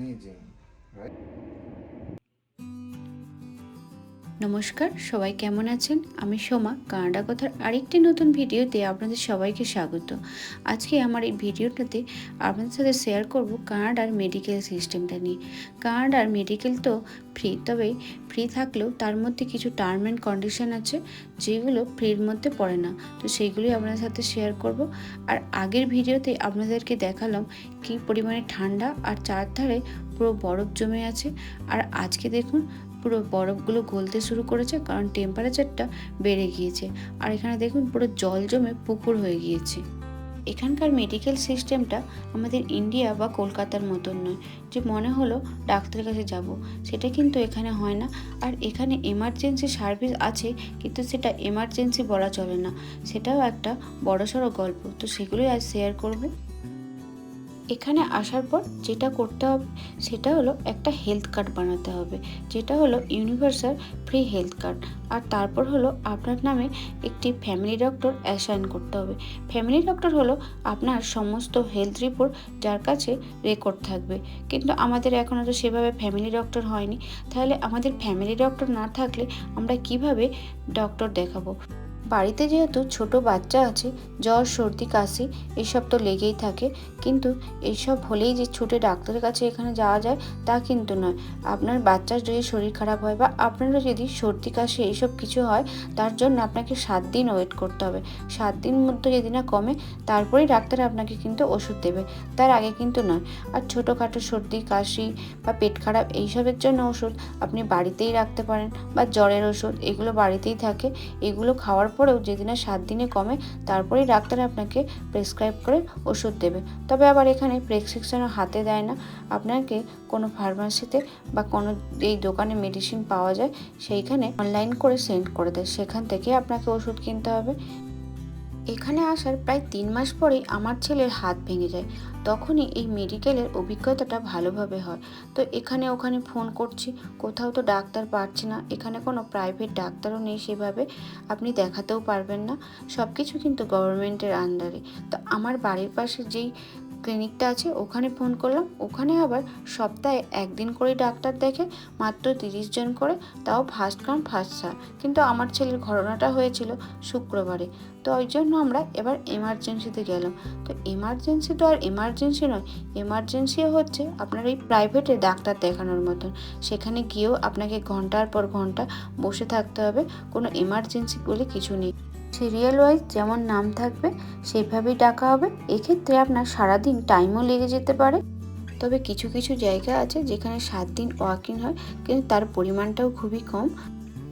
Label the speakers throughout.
Speaker 1: Amazing, right?
Speaker 2: নমস্কার, সবাই কেমন আছেন? আমি সোমা, কানাডা কথার আরেকটি নতুন ভিডিওতে আপনাদের সবাইকে স্বাগত। আজকে আমার এই ভিডিওটাতে আপনাদের সাথে শেয়ার করব কানাডার মেডিকেল সিস্টেমটা নিয়ে। কানাডার মেডিকেল তো ফ্রি তবে ফ্রি থাকলেও তার মধ্যে কিছু টার্ম অ্যান্ড কন্ডিশন আছে যেগুলো ফ্রির মধ্যে পড়ে না। তো সেইগুলোই আপনাদের সাথে শেয়ার করব। আর আগের ভিডিওতে আপনাদেরকে দেখালাম কী পরিমাণে ঠান্ডা আর চারধারে পুরো বরফ জমে আছে। আর আজকে দেখুন পুরো বরফগুলো গলতে শুরু করেছে কারণ টেম্পারেচারটা বেড়ে গিয়েছে। আর এখানে দেখুন পুরো জল জমে পুকুর হয়ে গিয়েছে। এখানকার মেডিকেল সিস্টেমটা আমাদের ইন্ডিয়া বা কলকাতার মতন নয়। যে মনে হলো ডাক্তারের কাছে যাব, সেটা কিন্তু এখানে হয় না। আর এখানে এমার্জেন্সি সার্ভিস আছে, কিন্তু সেটা এমার্জেন্সি বলা চলে না। সেটাও একটা বড়সড় গল্প। তো সেগুলোই আজ শেয়ার করব। এখানে আসার পর যেটা করতে হবে, সেটা হলো একটা হেলথ কার্ড বানাতে হবে। যেটা হলো ইউনিভার্সাল ফ্রি হেলথ কার্ড আর তারপর হলো আপনার নামে একটি ফ্যামিলি ডক্টর অ্যাসাইন করতে হবে। ফ্যামিলি ডক্টর হলো আপনার সমস্ত হেলথ রিপোর্ট যার কাছে রেকর্ড থাকবে। কিন্তু আমাদের এখনও তো সেভাবে ফ্যামিলি ডক্টর হয়নি। তাহলে আমাদের ফ্যামিলি ডক্টর না থাকলে আমরা কীভাবে ডক্টর দেখাবো? বাড়িতে যেহেতু ছোট বাচ্চা আছে, জ্বর, সর্দি, কাশি, এসব তো লেগেই থাকে। কিন্তু এইসব হলেই যে ছুটে ডাক্তারের কাছে এখানে যাওয়া যায়, তা কিন্তু নয়। আপনার বাচ্চার যদি শরীর খারাপ হয় বা আপনারও যদি সর্দি, কাশি এইসব কিছু হয়, তার জন্য আপনাকে সাত দিন ওয়েট করতে হবে। সাত দিন মধ্যে যদি না কমে, তারপরেই ডাক্তার আপনাকে কিন্তু ওষুধ দেবে। তার আগে কিন্তু নয়। আর ছোটোখাটো সর্দি, কাশি বা পেট খারাপ এইসবের জন্য ওষুধ আপনি বাড়িতেই রাখতে পারেন বা জ্বরের ওষুধ, এগুলো বাড়িতেই থাকে। এগুলো খাওয়ার পরেও যেদিনে সাত দিনে কমে, তারপরেই ডাক্তার আপনাকে প্রেসক্রাইব করে ওষুধ দেবে। তবে আবার এখানে প্রেসক্রিপশনও হাতে দেয় না। আপনাকে কোনো ফার্মাসিতে বা কোনো এই দোকানে মেডিসিন পাওয়া যায়, সেইখানে অনলাইন করে সেন্ড করে দেয়। সেখান থেকে আপনাকে ওষুধ কিনতে হবে। এখানে আসার প্রায় তিন মাস পরে আমার ছেলের হাত ভেঙে যায়। তখনই এই মেডিকেলের অভিজ্ঞতাটা ভালোভাবে হয়। তো এখানে ওখানে ফোন করছি, কোথাও তো ডাক্তার পাচ্ছি না, এখানে কোনো প্রাইভেট ডাক্তারও নেই সেভাবে, আপনি দেখাতেও পারবেন না। সব কিছু কিন্তু গভর্নমেন্টের আন্ডারে তো আমার বাড়ির পাশে যেই ক্লিনিকটা আছে, ওখানে ফোন করলাম। ওখানে আবার সপ্তাহে একদিন করে ডাক্তার দেখে মাত্র তিরিশ জন করে, তাও ফার্স্ট কাম ফার্স্ট সার কিন্তু আমার ছেলের ঘটনাটা হয়েছিল শুক্রবারে। তো ওই জন্য আমরা এবার এমার্জেন্সিতে গেলাম। তো এমার্জেন্সি তো আর এমার্জেন্সি নয় এমার্জেন্সিও হচ্ছে আপনার এই প্রাইভেটে ডাক্তার দেখানোর মতন। সেখানে গিয়েও আপনাকে ঘণ্টার পর ঘণ্টা বসে থাকতে হবে, কোনো এমার্জেন্সি বলে কিছু নেই। সিরিয়াল ওয়াইজ যেমন নাম থাকবে সেইভাবেই ডাকা হবে। এক্ষেত্রে আপনার সারাদিন টাইমও লেগে যেতে পারে। তবে কিছু কিছু জায়গা আছে যেখানে সাত দিন ওয়াকিং হয়, কিন্তু তার পরিমাণটাও খুবই কম।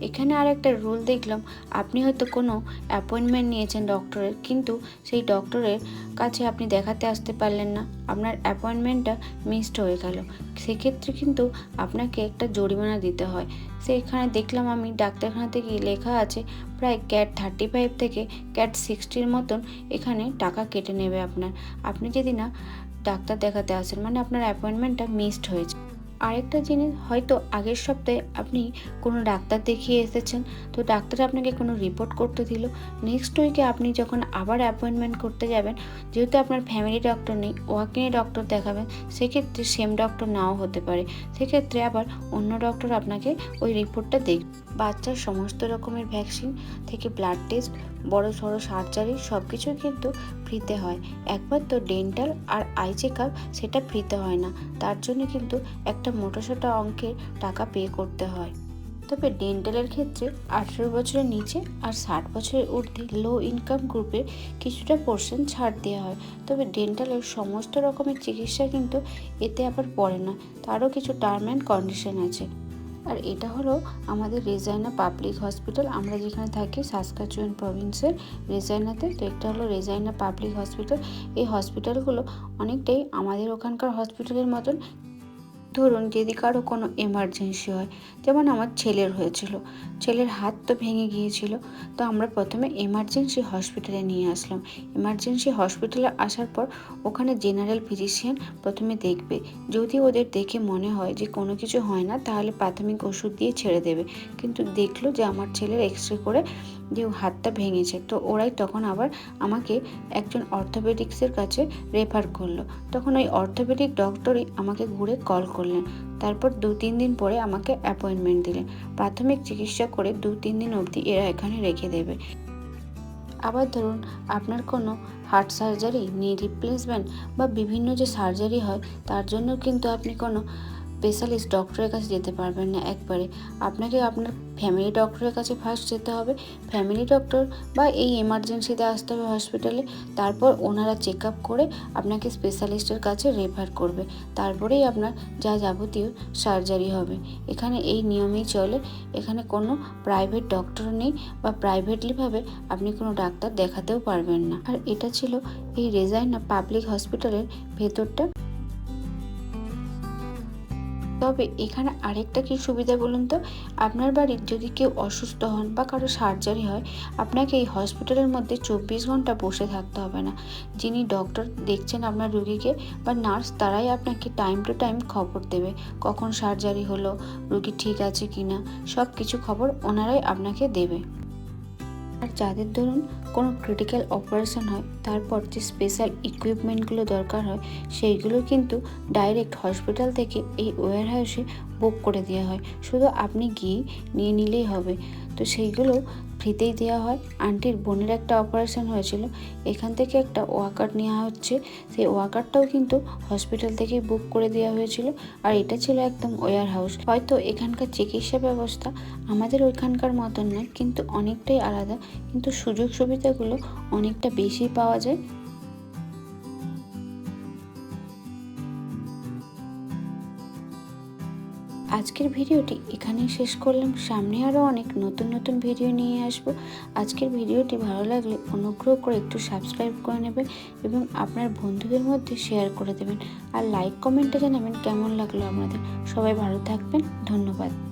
Speaker 2: এখানে আর একটা রুল দেখলাম, আপনি হয়তো কোনো অ্যাপয়েন্টমেন্ট নিয়েছেন ডক্টরের কিন্তু সেই ডক্টরের কাছে আপনি দেখাতে আসতে পারলেন না। আপনার অ্যাপয়েন্টমেন্টটা মিসড হয়ে গেল। সেক্ষেত্রে কিন্তু আপনাকে একটা জরিমানা দিতে হয়। সেখানে দেখলাম আমি ডাক্তারখানাতে গিয়ে লেখা আছে প্রায় ক্যাট থার্টি ফাইভ থেকে ক্যাট সিক্সটির মতন এখানে টাকা কেটে নেবে আপনার। আপনি যদি না ডাক্তার দেখাতে আসেন মানে আপনার অ্যাপয়েন্টমেন্টটা মিসড হয়েছে। আরেকটা জিনিস, হয়তো আগের সপ্তাহে আপনি কোনো ডাক্তার দেখিয়ে এসেছেন, তো ডাক্তার আপনাকে কোনো রিপোর্ট করতে দিল। নেক্সট উইকে আপনি যখন আবার অ্যাপয়েন্টমেন্ট করতে যাবেন, যেহেতু আপনার ফ্যামিলি ডক্টর নেই ওয়াকিংয়ে ডক্টর দেখাবেন, সেক্ষেত্রে সেম ডক্টর নাও হতে পারে। সেক্ষেত্রে আবার অন্য ডক্টর আপনাকে ওই রিপোর্টটা দেখ বাচ্চার সমস্ত রকমের ভ্যাকসিন থেকে ব্লাড টেস্ট বড় সড়ো সার্জারি সব কিছুই কিন্তু ফ্রিতে হয়। তো ডেন্টাল আর আই চেক আপ সেটা ফ্রিতে হয় না। তার জন্য কিন্তু একটা মোটাসোটা অঙ্কের টাকা পে করতে হয়। তবে ডেন্টালের ক্ষেত্রে আঠেরো বছরের নিচে আর ষাট বছরের ঊর্ধ্বে লো ইনকাম গ্রুপের কিছুটা পোর্শন ছাড় দেওয়া হয়। তবে ডেন্টালের সমস্ত রকমের চিকিৎসা কিন্তু এতে আবার পড়ে না। তারও কিছু টার্ম অ্যান্ড কন্ডিশন আছে। আর এটা হলো আমাদের রেজাইনা পাবলিক হসপিটাল। আমরা যেখানে থাকি সাসকাচুয়ান প্রভিন্সের রেজাইনাতে। তো একটা হলো রেজাইনা পাবলিক হসপিটাল। এই হসপিটালগুলো অনেকটাই আমাদের ওখানকার হসপিটালের মতন। ধরুন যদি কারও কোনো এমার্জেন্সি হয়, যেমন আমার ছেলের হয়েছিল, ছেলের হাত তো ভেঙে গিয়েছিল, তো আমরা প্রথমে এমার্জেন্সি হসপিটালে নিয়ে আসলাম। এমার্জেন্সি হসপিটালে আসার পর ওখানে জেনারেল ফিজিশিয়ান প্রথমে দেখবে। যদি ওদের দেখে মনে হয় যে কোনো কিছু হয় না, তাহলে প্রাথমিক ওষুধ দিয়ে ছেড়ে দেবে। কিন্তু দেখল যে আমার ছেলের এক্স রে করে যে হাতটা ভেঙেছে। তো ওরাই তখন আবার আমাকে একজন অর্থোপেডিক্সের কাছে রেফার করল। তখন ওই অর্থোপেডিক ডক্টরই আমাকে ঘুরে কল করলেন। তারপর দু তিন দিন পরে আমাকে অ্যাপয়েন্টমেন্ট দিলেন। প্রাথমিক চিকিৎসা করে দু তিন দিন অবধি এরা এখানে রেখে দেবে। আবার ধরুন আপনার কোনো হার্ট সার্জারি নি রিপ্লেসমেন্ট বা বিভিন্ন যে সার্জারি হয়, তার জন্য কিন্তু আপনি কোনো স্পেশালিস্ট ডক্টরের কাছে যেতে পারবেন না একবারে। আপনাকে আপনার ফ্যামিলি ডক্টরের কাছে ফার্স্ট যেতে হবে। ফ্যামিলি ডক্টর বা এই এমার্জেন্সিতে আসতে হবে হসপিটালে তারপর ওনারা চেক আপ করে আপনাকে স্পেশালিস্টের কাছে রেফার করবে। তারপরেই আপনার যা যাবতীয় সার্জারি হবে। এখানে এই নিয়মেই চলে। এখানে কোনো প্রাইভেট ডক্টর নেই বা প্রাইভেটলিভাবে আপনি কোনো ডাক্তার দেখাতেও পারবেন না। আর এটা ছিল এই রেজাইনা পাবলিক হসপিটালের ভেতরটা। তবে এখানে আরেকটা কি সুবিধা বলুন তো? আপনার বাড়ির যদি কেউ অসুস্থ হন বা কারও সার্জারি হয়, আপনাকে এই হসপিটালের মধ্যে চব্বিশ ঘণ্টা বসে থাকতে হবে না। যিনি ডক্টর দেখছেন আপনার রুগীকে বা নার্স তারাই আপনাকে টাইম টু টাইম খবর দেবে, কখন সার্জারি হলো, রুগী ঠিক আছে কি না সব কিছু খবর ওনারাই আপনাকে দেবে। আর যাদের ধরুন কোনো ক্রিটিক্যাল অপারেশন হয়, তারপর যে স্পেশাল ইকুইপমেন্টগুলো দরকার হয়, সেইগুলো কিন্তু ডাইরেক্ট হসপিটাল থেকে এই ওয়্যার হাউসে বুক করে দেওয়া হয়। শুধু আপনি গিয়ে নিয়ে নিলেই হবে। তো সেইগুলো ফ্রিতেই দেওয়া হয়। আন্টির বোনের একটা অপারেশন হয়েছিল। এখান থেকে একটা ওয়াকার নেওয়া হচ্ছে। সেই ওয়াকারটাও কিন্তু হসপিটাল থেকেই বুক করে দেওয়া হয়েছিল। আর এটা ছিল একদম ওয়ার হাউস হয়তো এখানকার চিকিৎসা ব্যবস্থা আমাদের ওইখানকার মতন নয়, কিন্তু অনেকটাই আলাদা। কিন্তু সুযোগ সুবিধাগুলো অনেকটা বেশি পাওয়া যায়। আজকের ভিডিওটি এখানেই শেষ করলাম। সামনে আরও অনেক নতুন নতুন ভিডিও নিয়ে আসব। আজকের ভিডিওটি ভালো লাগলে অনুগ্রহ করে একটু সাবস্ক্রাইব করে নেবেন এবং আপনার বন্ধুদের মধ্যে শেয়ার করে দেবেন। আর লাইক, কমেন্টে জানাবেন কেমন লাগল আপনাদের সবাই ভালো থাকবেন। ধন্যবাদ।